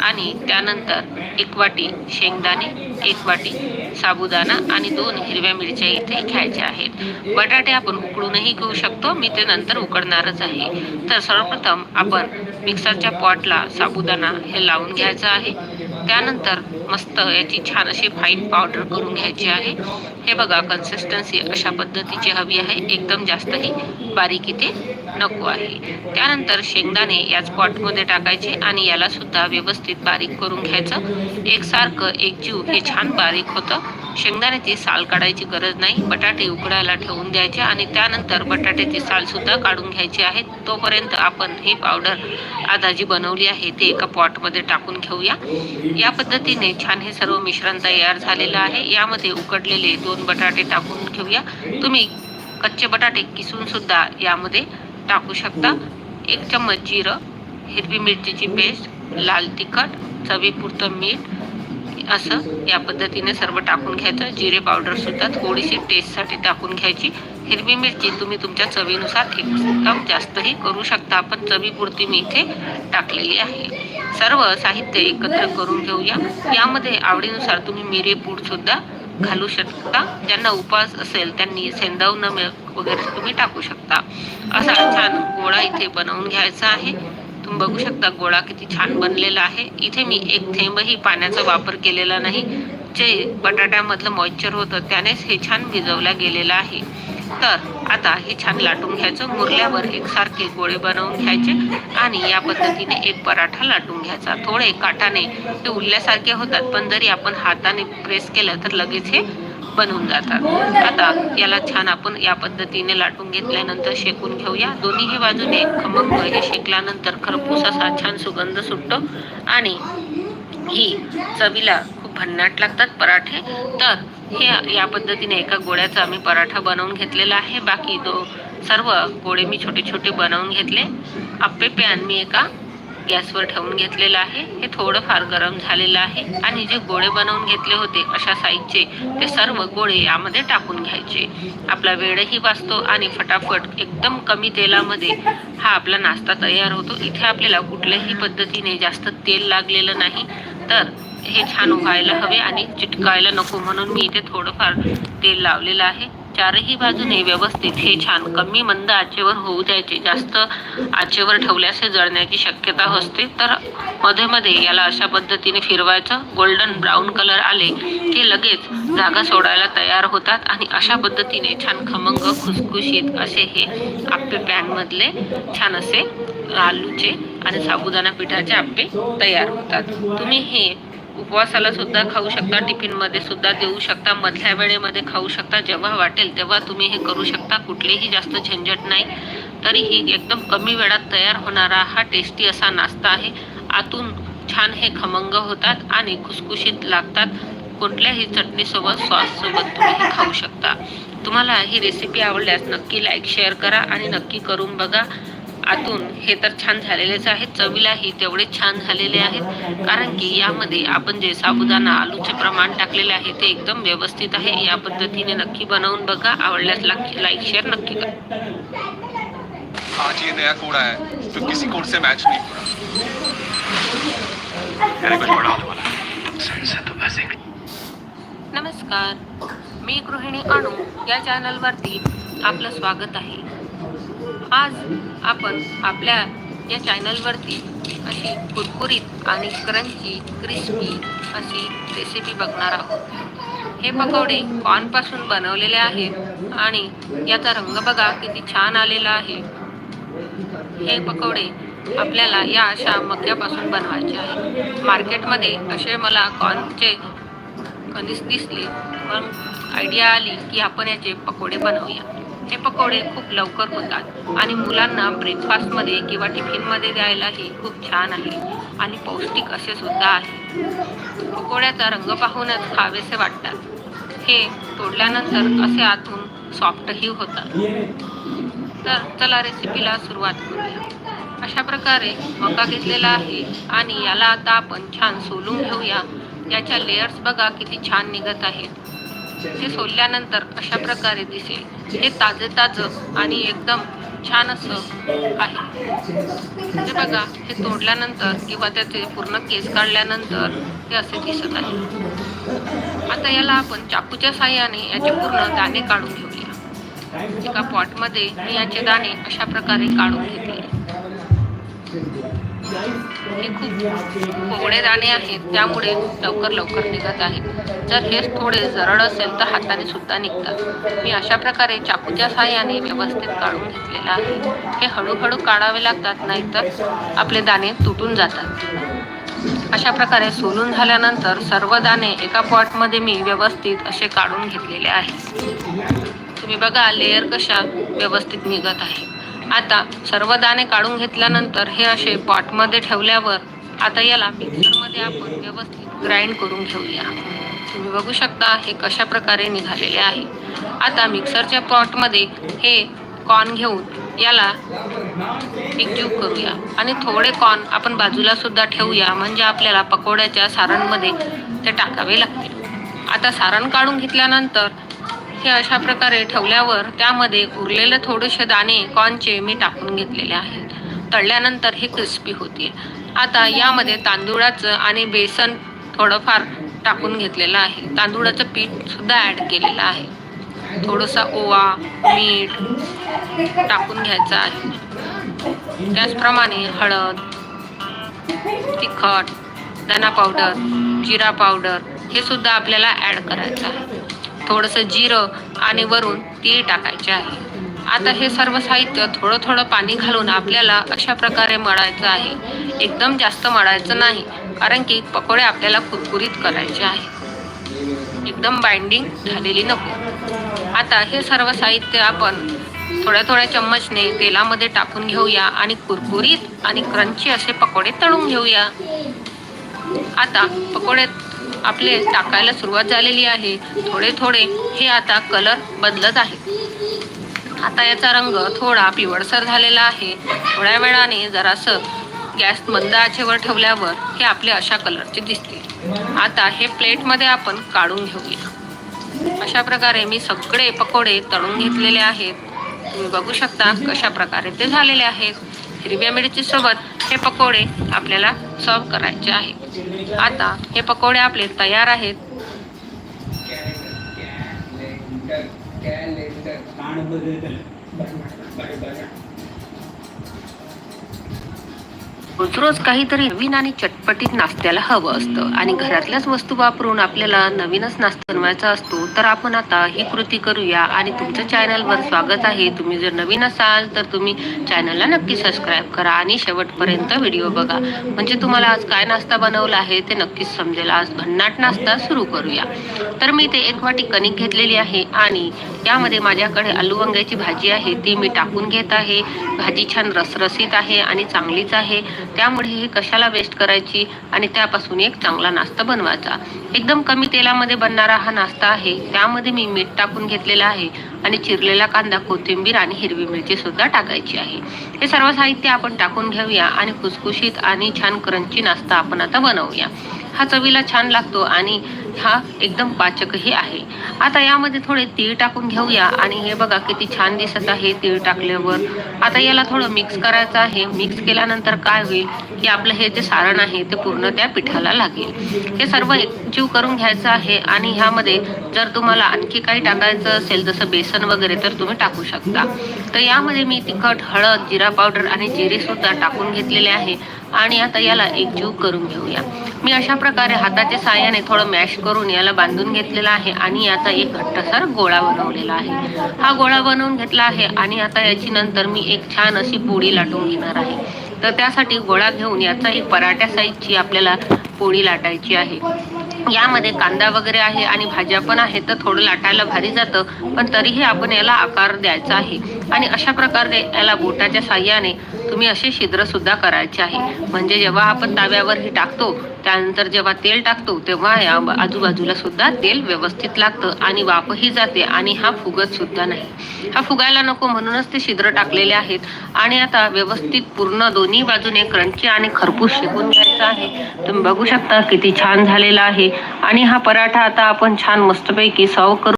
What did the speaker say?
आणि त्यानंतर एक वाटी शेंगदाणे एक वाटी साबुदाणा आणि दोन हिरव्या मिरच्या इथे घ्यायच्या आहेत. बटाटे आपण उकळूनही घेऊ शकतो मी ते नंतर उकडणारच आहे. तर सर्वप्रथम आपण मिक्सरच्या पॉटला साबुदाणा हे लावून घ्यायचं आहे. त्यानंतर मस्त याची छान अशी फाईन पावडर करून घ्यायची आहे. हे बघा कन्सिस्टन्सी अशा पद्धतीची हवी आहे. एकदम जास्तही बारीक इथे नको आहे. त्यानंतर शेंगदाणे याच पॉटमध्ये टाकायचे आणि याला सुद्धा व्यवस्थित बारीक करून घ्यायचं. एकसारखं एकजीव हे छान बारीक होतं. शेंगदाण्याची साल काढायची गरज नाही. बटाटे उकडायला ठेवून द्यायचे आणि त्यानंतर बटाट्याची साल सुद्धा काढून घ्यायची आहे. तोपर्यंत आपण ही पावडर आता जी बनवली आहे ते एका पॉटमध्ये टाकून घेऊया. या पद्धतीने छान हे सर्व मिश्रण तयार झालेलं आहे. यामध्ये उकडलेले दोन बटाटे टाकून घेऊया. तुम्ही कच्चे बटाटे किसून सुद्धा यामध्ये टाकू शकता. एक चम्मच जिरं हिरवी मिरचीची पेस्ट लाल तिखट चवीपुरतं मीठ असं या पद्धतीने सर्व टाकून घ्यायचं. जिरे पावडर सुद्धा थोडीशी टेस्टसाठी टाकून घ्यायची. हिरवी मिरची तुम्ही तुमच्या चवीनुसार एकदम जास्तही करू शकता. पण चवीपुरती मी इथे टाकलेली आहे. सर्व साहित्य एकत्र करून घेऊया. यामध्ये आवडीनुसार तुम्ही मिरे पूड सुद्धा घालू शकता. ज्यांना उपवास असेल त्यांनी सेंदाव नमक वगैरे तुम्ही टाकू शकता. असा छान गोळा इथे बनवून घ्यायचा आहे. बघू शकता गोळा किती छान बनलेला आहे. इथे मी एक थेंबही पाण्याचा वापर केलेला नाही. जे बटाट्यामधलं मॉइश्चर होतं त्यानेच हे छान भिजवला गेलेलं आहे. तर आता हे छान लाटून घ्यायचं. मुरल्यावर एकसारखे गोळे बनवून घ्यायचे आणि या पद्धतीने एक पराठा लाटून घ्यायचा. थोडे काटाने ते उरल्यासारखे होतात पण जरी आपण हाताने प्रेस केलं तर लगेच हे बनवून जातात. आता याला छान आपण या पद्धतीने लाटून घेतल्यानंतर शेकून घेऊया. दोन्ही बाजूने खमंग हे शेकल्यानंतर खरपूस असा छान सुगंध सुटतो. आणि ही चवीला खूप भन्नाट लागतात पराठे. तर हे या पद्धतीने एका गोळ्याचा आम्ही पराठा बनवून घेतलेला आहे. बाकी दो सर्व गोळे मी छोटे छोटे बनवून घेतले. आप्पे पॅन मी एका गॅसवर ठेवून घेतलेलं आहे. हे थोडं फार गरम झालेलं आहे. आणि जे गोळे बनवून घेतले होते अशा साईजचे ते सर्व गोळे यामध्ये टाकून घ्यायचे. आपला वेळही वाचतो आणि फटाफट एकदम कमी तेलामध्ये हा आपला नाश्ता तयार होतो. इथे आपल्याला कुठल्याही पद्धतीने जास्त तेल लागलेलं नाही. तर हे छान व्हायला हवे आणि चिटकायला नको म्हणून मी इथे थोडंफार तेल लावलेलं आहे. चारही बाजूने व्यवस्थित हे छान. कमी मंद आचेवर होऊ द्यायचे. जास्त आचेवर ठेवल्यास हे जळण्याची शक्यता असते. तर मध्ये मध्ये याला अशा पद्धतीने फिरवायचं. गोल्डन ब्राऊन कलर आले की लगेच जागा सोडायला तयार होतात आणि अशा पद्धतीने छान खमंग खुसखुशीत असे हे आप्पे पॅनमधले छान असे आलूचे आणि साबुदाणा पिठाचे आप्पे तयार होतात. तुम्ही हे उपवासाला सुद्धा खाऊ शकता टिफिनमध्ये सुद्धा देऊ शकता मधल्या वेळेमध्ये खाऊ शकता जेव्हा वाटेल तेव्हा तुम्ही हे करू शकता. कुठलेही जास्त झंझट नाही. तरीही एकदम कमी वेळात तयार होणारा हा टेस्टी असा नाश्ता आहे. आतून छान हे खमंग होतात आणि खुसखुशीत लागतात. कुठल्याही चटणीसोबत सॉससोबत तुम्ही हे खाऊ शकता. तुम्हाला ही रेसिपी आवडल्यास नक्की लाईक शेअर करा आणि नक्की करून बघा. आतून हे तर छान झालेलेच आहेत. चवीलाही तेवढे छान झालेले आहेत. कारण की यामध्ये आपण जे साबुदाणा आलूचे प्रमाण टाकलेले आहे ते एकदम व्यवस्थित आहे. या पद्धतीने नक्की बनवून बघा. आवडल्यास लाईक शेअर नक्की करा. आज ये नया कोड़ा है जो किसी कोड से मैच नहीं हो रहा यानी कुछ बड़ा होने वाला है। सर से तो बस एक। नमस्कार. मी गृहिणी अणू या चॅनलवरती आपलं स्वागत आहे. आज आपण आपल्या या चॅनलवरती अशी कुरकुरीत आणि क्रंची क्रिस्पी अशी रेसिपी बघणार आहोत. हे पकोडे कॉर्नपासून बनवलेले आहेत आणि याचा रंग बघा किती छान आलेला आहे. हे पकोडे आपल्याला या अशा मक्यापासून बनवायचे आहे. मार्केटमध्ये असे मला कॉर्नचे कधीच दिसले पण आयडिया आली की आपण याचे पकोडे बनवूया. हे पकोडे खूप लवकर होतात आणि मुलांना ब्रेकफास्टमध्ये किंवा टिफिनमध्ये द्यायलाही खूप छान आहे आणि पौष्टिक असे सुद्धा आहे. पकोड्याचा रंग पाहूनच खावेसे वाटतात. हे तोडल्यानंतर असे आतून सॉफ्टही होतात. तर चला रेसिपीला सुरुवात करूया. अशा प्रकारे मका घेतलेला आहे आणि याला आता आपण छान सोलून घेऊया. याच्या लेयर्स बघा किती छान निघत आहेत. ते सोलल्यानंतर अशा प्रकारे दिसेल. हे ताजे ताजं आणि एकदम छान असं आहे. हे बघा हे तोडल्यानंतर किंवा त्याचे पूर्ण केस काढल्यानंतर हे असे दिसत आहे. आता याला आपण चाकूच्या साह्याने याचे पूर्ण दाणे काढून घेऊया. एका पॉटमध्ये मी याचे दाणे अशा प्रकारे काढून घेतले हे खूप कोवळे दाणे आहेत त्यामुळे लवकर लवकर निघत आहेत. जर हे थोडे जरड असेल तर हाताने सुद्धा निघतात. मी अशा प्रकारे चाकूच्या सहाय्याने व्यवस्थित काढून घेतलेलं आहे. हे हळूहळू काढावे लागतात नाहीतर आपले दाणे तुटून जातात. अशा प्रकारे सोलून झाल्यानंतर सर्व दाणे एका पॉटमध्ये मी व्यवस्थित असे काढून घेतलेले आहे तुम्ही बघा लेअर कशा व्यवस्थित निघत आहे. आता सर्व दाणे काढून घेतल्यानंतर हे असे पॉटमध्ये ठेवल्यावर आता याला मिक्सरमध्ये आपण व्यवस्थित ग्राइंड करून घेऊया. तुम्ही बघू शकता हे कशा प्रकारे निघालेले आहे. आता मिक्सरच्या पॉटमध्ये हे कॉर्न घेऊन याला एकजीव करूया. आणि थोडे कॉर्न आपण बाजूला सुद्धा ठेवूया. म्हणजे आपल्याला पकोड्याच्या सारणमध्ये ते टाकावे लागतील. आता सारण काढून घेतल्यानंतर हे अशा प्रकारे ठेवल्यावर त्यामध्ये उरलेले थोडेसे दाणे कॉर्नचे मी टाकून घेतलेले आहेत. तळल्यानंतर हे क्रिस्पी होतील. आता यामध्ये तांदूळाचं आणि बेसन थोडंफार टाकून घेतलेलं आहे. तांदुळाचं पीठ सुद्धा ॲड केलेलं आहे. थोडंसा ओवा मीठ टाकून घ्यायचं आहे. त्याचप्रमाणे हळद तिखट धना पावडर जिरा पावडर हे सुद्धा आपल्याला ॲड करायचं आहे. थोडंसं जिरं आणि वरून तीळ टाकायचे आहे. आता हे सर्व साहित्य थोडं थोडं पाणी घालून आपल्याला अशा प्रकारे मळायचं आहे. एकदम जास्त मळायचं नाही कारण की पकोडे आपल्याला कुरकुरीत करायचे आहे. एकदम बाइंडिंग झालेली नको. आता हे सर्व साहित्य आपण थोड्या थोड्या चम्मचने तेलामध्ये टाकून घेऊया आणि कुरकुरीत आणि क्रंची असे पकोडे तळून घेऊया. आता पकोडे आपले टाकायला सुरुवात झालेली आहे. थोडे थोडे हे आता कलर बदलत आहे. आता याचा रंग थोडा पिवळसर झालेला आहे. थोड्या वेळाने जरासं गॅस मंद आचेवर ठेवल्यावर हे आपले अशा कलरचे दिसतील. आता हे प्लेटमध्ये आपण काढून घेऊया. अशा प्रकारे मी सगळे पकोडे तळून घेतलेले आहेत. तुम्ही बघू शकता कशा प्रकारे ते झालेले आहेत. हिरव्या मिरची सोबत हे पकोडे आपल्याला सर्व करायचे आहेत. आता हे पकोडे आपले तयार आहेत. रोज रोज काहीतरी नवीन आणि चटपटीत नाश्त्याला हवं असतं. आणि घरातल्याच वस्तू वापरून आपल्याला नवीनच नाश्ता बनवायचा असतो तर आपण आता ही कृती करूया. आणि तुमच्या चॅनलवर स्वागत आहे. तुम्ही जर नवीन असाल तर तुम्ही चॅनलला नक्की सबस्क्राईब करा आणि शेवटपर्यंत व्हिडिओ बघा. म्हणजे तुम्हाला आज काय नाश्ता बनवला आहे ते नक्कीच समजेल. आज भन्नाट नाश्ता सुरू करूया. तर मी ते एक वाटी कणिक घेतलेली आहे आणि यामध्ये माझ्याकडे आलू वांग्याची भाजी आहे. ती मी टाकून घेत आहे. भाजी छान रसरसीत आहे आणि चांगलीच आहे. त्यामुळे हे कशाला वेस्ट करायची आणि त्यापासून एक चांगला नाश्ता बनवायचा. एकदम कमी तेलामध्ये बनणारा हा नाश्ता आहे. त्यामध्ये मी मीठ टाकून घेतलेला आहे आणि चिरलेला कांदा कोथिंबीर आणि हिरवी मिरची सुद्धा टाकायची आहे. हे सर्व साहित्य आपण टाकून घेऊया आणि खुसखुशीत आणि छान क्रंची नाश्ता आपण आता बनवूया. हा चवीला छान लागतो आणि हा एकदम पाचकही आहे. आता यामध्ये थोडे तीळ टाकून घेऊया आणि हे बघा किती छान दिसत आहे तीळ टाकल्यावर. आता याला थोडं मिक्स करायचं आहे. मिक्स केल्यानंतर काय होईल की आपलं हे जे सारण आहे ते पूर्ण त्या पिठाला लागेल. हे सर्व एकजीव करून घ्यायचं आहे आणि ह्यामध्ये जर तुम्हाला आणखी काही टाकायचं असेल जसं बेसन वगैरे तर तुम्ही टाकू शकता. तर यामध्ये मी तिखट हळद जिरा पावडर आणि जिरे सुद्धा टाकून घेतलेले आहे आणि आता याला एकजीव करून घेऊया. मी अशा प्रकारे हाताच्या साहाय्याने थोडं मॅश करून याला बांधून घेतलेला आहे आणि याचा एक घट्टसर गोळा बनवलेला आहे. हा गोळा बनवून घेतला आहे आणि आता याची नंतर मी एक छान अशी पोळी लाटून घेणार आहे. तर त्यासाठी गोळा घेऊन याचा एक पराठ्या साईजची आपल्याला पोळी लाटायची आहे. यामध्ये कांदा वगैरे आहे आणि भाज्या पण आहेत तर थोडं लाटायला भारी जातं पण तरीही आपण याला आकार द्यायचा आहे. आणि अशा प्रकारे याला बोटाच्या साह्याने तुम्ही असे छिद्र सुद्धा करायचे आहे. म्हणजे जेव्हा आपण ताव्यावर हे टाकतो त्यानंतर जेव्हा तेल टाकतो तेव्हा या आजूबाजूला सुद्धा तेल व्यवस्थित लागतं आणि वाफही जाते आणि हा फुगत सुद्धा नाही. हा फुगायला नको म्हणूनच ते छिद्र टाकलेले आहेत. आणि आता व्यवस्थित पूर्ण दोन्ही बाजूने क्रंची आणि खरपूस शेकून घ्यायचा आहे. तुम्ही बघू शकता किती छान झालेला आहे. आणि हा पराठा आता आपण छान मस्तपैकी सर्व करू